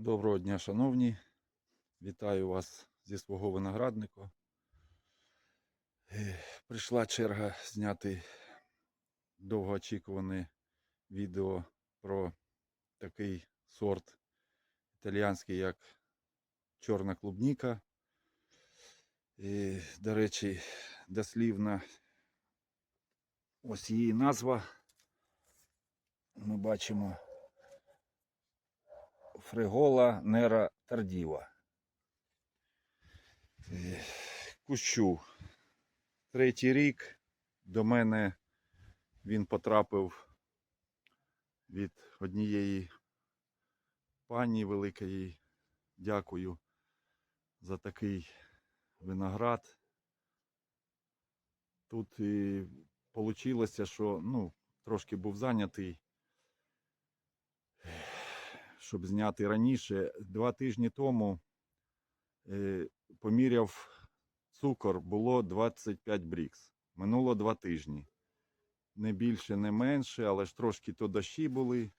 Доброго дня, шановні. Вітаю вас зі свого виноградника. Прийшла черга зняти довгоочікуване відео про такий сорт італіянський, як чорна клубніка. І, до речі, дослівна ось її назва. Ми бачимо Фригола Нера Тардіва. Кущу. Третій рік до мене він потрапив від однієї пані великої. Дякую за такий виноград. Тут і вийшло, що ну, трошки був зайнятий щоб зняти раніше. Два тижні тому е, поміряв цукор, було 25 брікс. Минуло два тижні. Не більше, не менше, але ж трошки то дощі були,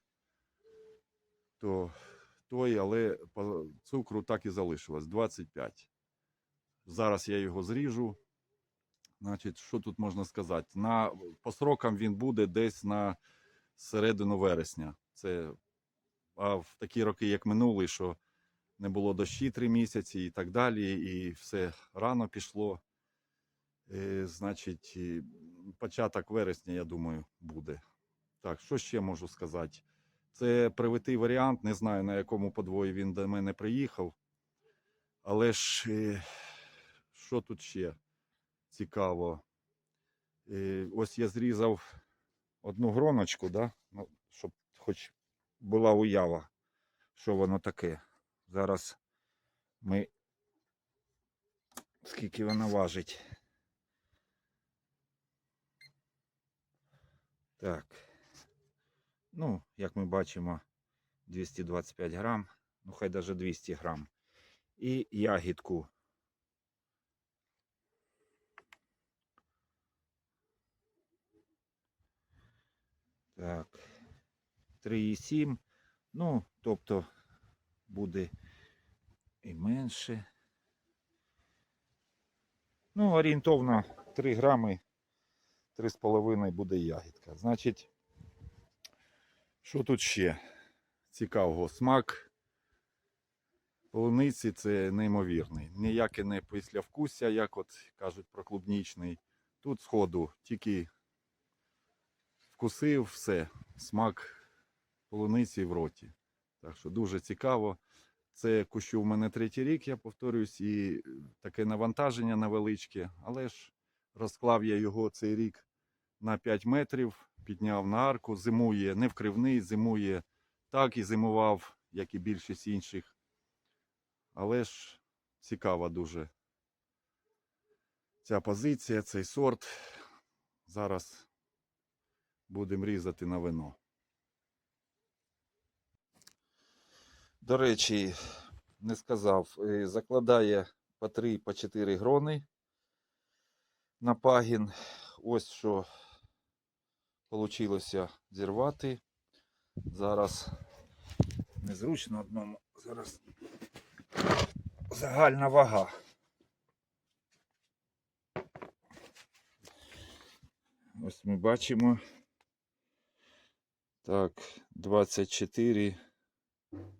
то той, але по цукру так і залишилось 25. Зараз я його зріжу. Значить, що тут можна сказати? На, по срокам він буде десь на середину вересня. Це а в такі роки, як минулий, що не було дощі три місяці і так далі, і все рано пішло. Е, значить, початок вересня, я думаю, буде. Так, що ще можу сказати? Це привитий варіант, не знаю на якому подвої він до мене приїхав. Але ж е, що тут ще цікаво? Е, ось я зрізав одну гроночку, да? ну, щоб хоч була уява, що воно таке. Зараз ми скільки вона важить. Так. Ну, як ми бачимо, 225 грам, ну хай даже 200 грам. І ягідку. Так. 3,7. Ну, тобто буде і менше. Ну, орієнтовно 3 грами, 3,5 буде ягідка. Значить, що тут ще цікавого? Смак полуниці це неймовірний. Ніяке не післявкусся, як от кажуть про клубнічний. Тут сходу тільки вкусив все, смак полуниці в роті. Так що дуже цікаво. Це кущу в мене третій рік, я повторюсь, і таке навантаження невеличке, але ж розклав я його цей рік на 5 метрів, підняв на арку, зимує не вкривний, зимує так і зимував, як і більшість інших. Але ж цікава дуже ця позиція, цей сорт. Зараз будемо різати на вино. До речі, не сказав, е, закладає по 3 по 4 грони на пагін. Ось що вийшло зірвати. Зараз незручно одному. Зараз загальна вага. Ось ми бачимо. Так, 24.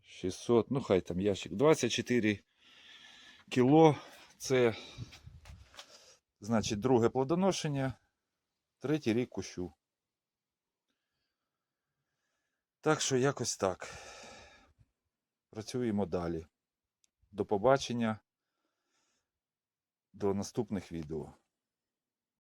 600, ну хай там ящик. 24 кіло. Це, значить, друге плодоношення, третій рік кущу. Так що якось так. Працюємо далі. До побачення. До наступних відео.